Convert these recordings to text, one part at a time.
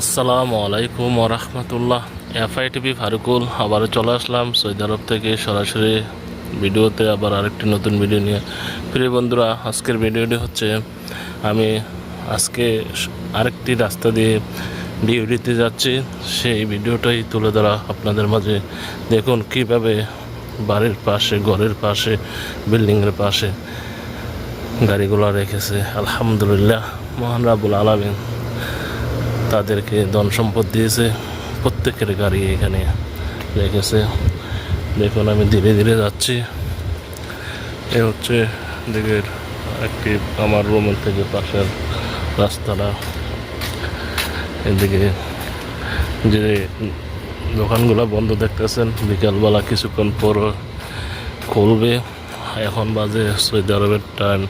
আসসালামু আলাইকুম ওরহমতুল্লাহ এফআই টিভি ফারুকুল আবারও চলে আসলাম সৌদি আরব থেকে। সরাসরি ভিডিওতে আবার আরেকটি নতুন ভিডিও নিয়ে। প্রিয় বন্ধুরা, আজকের ভিডিওটি হচ্ছে, আমি আজকে আরেকটি রাস্তা দিয়ে ডিউটিতে যাচ্ছি। সেই ভিডিওটাই তুলে ধরা আপনাদের মাঝে। দেখুন কীভাবে বাড়ির পাশে, ঘরের পাশে, বিল্ডিংয়ের পাশে গাড়িগুলো রেখেছে। আলহামদুলিল্লাহ, মহান রাবুল আলমিন। তাদেরকে ধন সম্পদ দিয়েছে। প্রত্যেকের গাড়ি এখানে রেখেছে। দেখুন, আমি ধীরে ধীরে যাচ্ছি। এ হচ্ছে দিকের একটি আমার রুমের থেকে পাশের রাস্তাটা। এদিকে যে দোকানগুলো বন্ধ দেখতেছেন, বিকালবেলা কিছুক্ষণ পর খুলবে। এখন বাজে সৌদি আরবের টাইম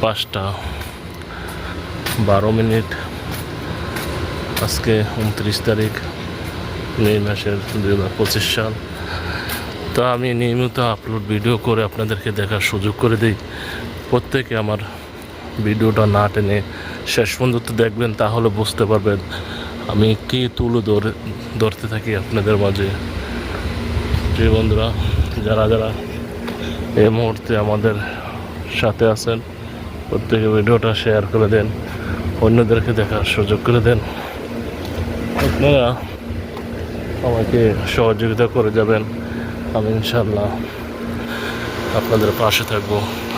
পাঁচটা বারো মিনিট। আজকে উনত্রিশ তারিখ মে মাসের দুই হাজার পঁচিশ সাল তো আমি নিয়মিত আপলোড ভিডিও করে আপনাদেরকে দেখার সুযোগ করে দিই। প্রত্যেকে আমার ভিডিওটা না টেনে শেষ পর্যন্ত দেখবেন, তাহলে বুঝতে পারবেন আমি কী তুলো ধরে, ধরতে থাকি আপনাদের মাঝে। প্রিয় বন্ধুরা, যারা যারা এই মুহূর্তে আমাদের সাথে আছেন, প্রত্যেকে ভিডিওটা শেয়ার করে দেন, অন্যদেরকে দেখার সুযোগ করে দেন। আপনারা আমাকে সহযোগিতা করে যাবেন, আমি ইনশাল্লাহ আপনাদের পাশে থাকব।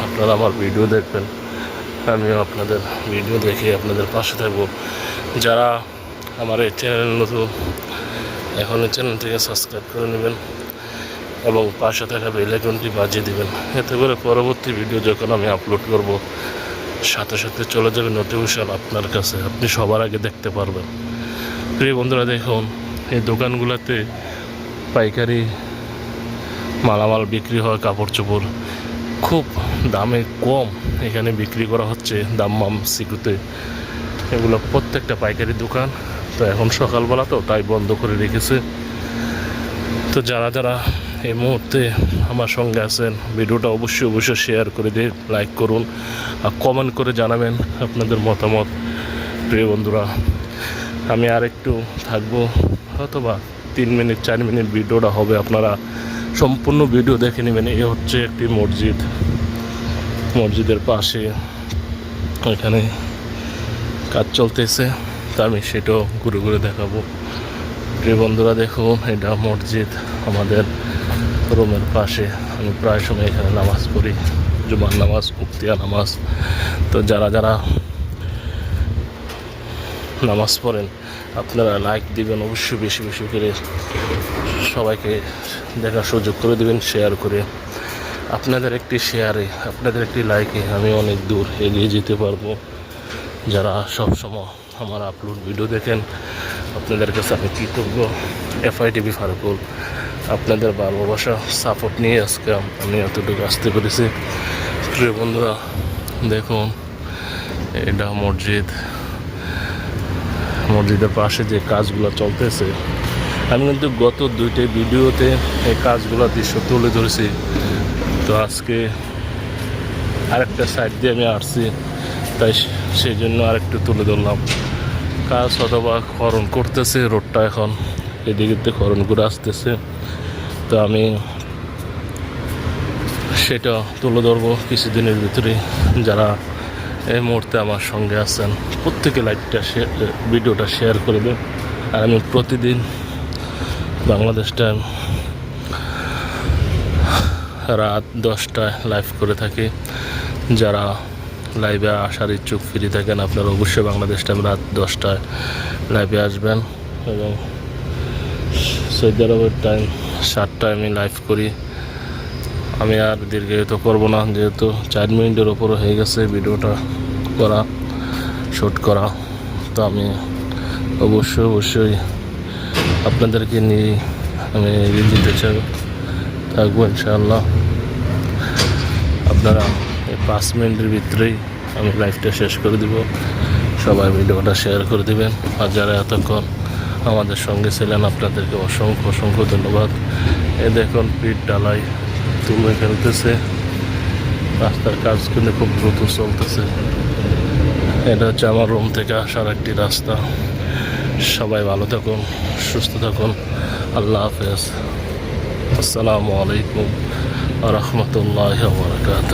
আপনারা আমার ভিডিও দেখবেন, আমিও আপনাদের ভিডিও দেখে আপনাদের পাশে থাকব। যারা আমার এই চ্যানেল নতুন, এখন এই চ্যানেলটিকে সাবস্ক্রাইব করে নেবেন এবং পাশে থাকা বেল আইকনটি বাজিয়ে দিবেন। এতে করে পরবর্তী ভিডিও যখন আমি আপলোড করব, সাথে সাথে চলে যাবে নোটিফিকেশন আপনার কাছে। আপনি সবার আগে দেখতে পারবেন। প্রিয় বন্ধুরা, দেখুন, এই দোকানগুলোতে পাইকারি মালামাল বিক্রি হয় কাপড় চোপড় খুব দামে কম এখানে বিক্রি করা হচ্ছে দাম্মাম সিকুতে। এগুলো প্রত্যেকটা পাইকারি দোকান, তো এখন সকালবেলা তো তাই বন্ধ করে রেখেছে। তো যারা যারা এই মুহূর্তে আমার সঙ্গে আছেন, ভিডিওটা অবশ্যই অবশ্যই শেয়ার করে দিয়ে লাইক করুন আর কমেন্ট করে জানাবেন আপনাদের মতামত। প্রিয় বন্ধুরা আমি আর একটু থাকব অথবা তিন মিনিট, চার মিনিট ভিডিওটা হবে। আপনারা সম্পূর্ণ ভিডিও দেখে নেবেন। এ হচ্ছে একটি মসজিদ। মসজিদের পাশে এখানে কাজ চলতেছে। তা আমি সেটাও ঘুরে ঘুরে দেখাবো। প্রিয় বন্ধুরা দেখুন এটা মসজিদ আমাদের রুমের পাশে। আমি প্রায় সময় এখানে নামাজ পড়ি। জুমার নামাজ মুক্তিয়া নামাজ। তো যারা যারা নামাজ পড়েন, আপনারা লাইক দিবেন, অবশ্যই বেশি বেশি করে সবাইকে দেখার সুযোগ করে দিবেন শেয়ার করে। আপনাদের একটি শেয়ারে আপনাদের একটি লাইকে আমি অনেক দূর এগিয়ে যেতে পারব। যারা সব সময় আমার আপলোড ভিডিও দেখেন, আপনাদের কাছে আমি কৃতজ্ঞ। এফআই টিভি ফারুকুল আপনাদের ভালোবাসা সাপোর্ট নিয়ে আজকে আমি এতটুকু আসতে পেরেছি। প্রিয় বন্ধুরা, দেখুন, এটা মসজিদ। মসজিদের পাশে যে কাজগুলো চলতেছে, আমি কিন্তু গত দুইটি ভিডিওতে এই কাজগুলো দৃশ্য তুলে ধরেছি। তো আজকে আরেকটা সাইড দিয়ে আমি আসছি, তাই সেই জন্য আরেকটু তুলে ধরলাম। কাজ অথবা খরণ করতেছে, রোডটা এখন এদিকে খরণ করে আসতেছে। তো আমি সেটা তুলে ধরবো কিছুদিনের ভিতরে। যারা এই মুহূর্তে আমার সঙ্গে আছেন প্রত্যেকে লাইভটা ভিডিওটা শেয়ার করবে আর আমি প্রতিদিন বাংলাদেশ টাইম রাত দশটায় লাইভ করে থাকি। যারা লাইভে আসার ইচ্ছুক ফ্রি থাকেন, আপনারা অবশ্যই বাংলাদেশ টাইম রাত দশটায় লাইভে আসবেন এবং সৌদি আরবের টাইম সাতটায় আমি লাইভ করি। আমি আর দীর্ঘায়িত করব না, যেহেতু চার মিনিটের ওপরও হয়ে গেছে ভিডিওটা করা শ্যুট করা। তো আমি অবশ্যই অবশ্যই আপনাদেরকে নিয়ে আমি এগিয়ে দিতে চাই। থাকব ইনশাআল্লাহ। আপনারা এই পাঁচ মিনিটের ভিতরেই আমি লাইভটা শেষ করে দিব। সবাই ভিডিওটা শেয়ার করে দিবেন। আর যারা এতক্ষণ আমাদের সঙ্গে ছিলেন, আপনাদেরকে অসংখ্য অসংখ্য ধন্যবাদ। এ দেখুন পিঠ ডালাই। তুলে ফেলতেছে। রাস্তার কাজ কিন্তু খুব দ্রুত চলতেছে। এটা হচ্ছে আমার রুম থেকে আসার একটি রাস্তা। সবাই ভালো থাকুন, সুস্থ থাকুন। আল্লাহ হাফেজ। আসসালামু আলাইকুম রহমতুল্লাহ বরকাত